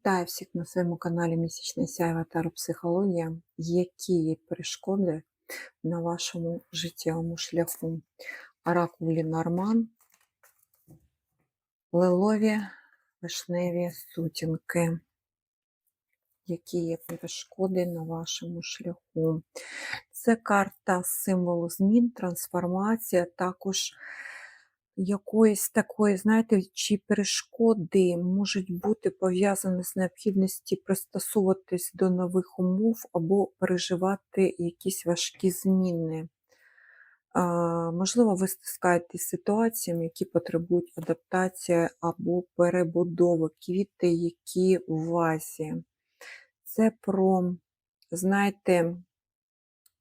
Вітаю всіх на своєму каналі Місячна Сяєва Таропсихологія. Які перешкоди на вашому життєвому шляху? Оракулі Норман, лилові вишневі сутінки. Які є перешкоди на вашому шляху? Це карта символу змін, трансформація, також якоїсь такої, знаєте, чи перешкоди можуть бути пов'язані з необхідністю пристосовуватись до нових умов або переживати якісь важкі зміни. Можливо, ви стискаєтесь ситуаціями, які потребують адаптації або перебудови, квіти, які в вазі. Це про, знаєте,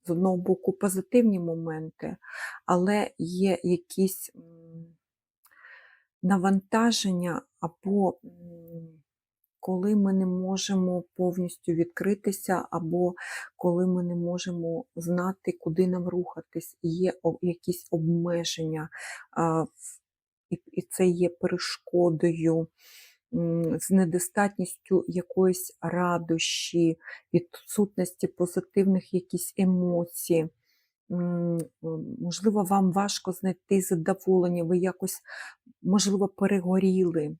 з одного боку позитивні моменти, але є якісь навантаження, або коли ми не можемо повністю відкритися, або коли ми не можемо знати, куди нам рухатись, є якісь обмеження, і, це є перешкодою. З недостатністю якоїсь радощі, відсутності позитивних якісь емоцій. Можливо, вам важко знайти задоволення, ви якось, можливо, перегоріли.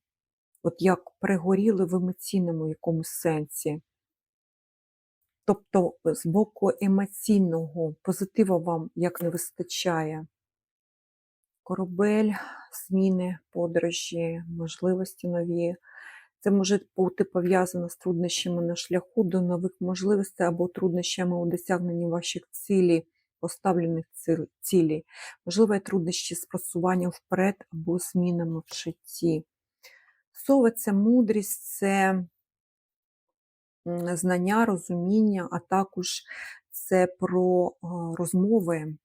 От як перегоріли в емоційному якомусь сенсі. Тобто з боку емоційного позитиву вам як не вистачає. Корабель, зміни, подорожі, можливості нові. Це може бути пов'язано з труднощами на шляху до нових можливостей або труднощами у досягненні ваших цілей, поставлених цілей. Можливо, труднощі з просуванням вперед або змінами в житті. Сови це мудрість, це знання, розуміння, а також це про розмови,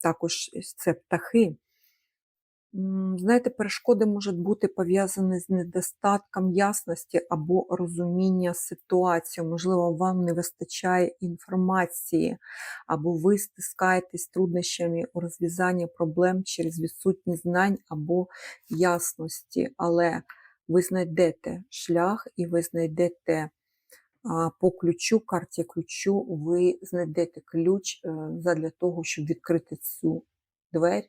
також це птахи. Знаєте, перешкоди можуть бути пов'язані з недостатком ясності або розуміння ситуації. Можливо, вам не вистачає інформації, або ви стискаєтесь труднощами у розв'язанні проблем через відсутність знань або ясності. Але ви знайдете шлях і ви знайдете по ключу, карті ключу, ви знайдете ключ е, задля того, щоб відкрити цю двері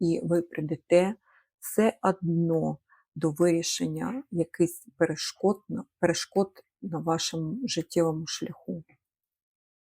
і ви прийдете все одно до вирішення якихось перешкод перешкод на вашому життєвому шляху.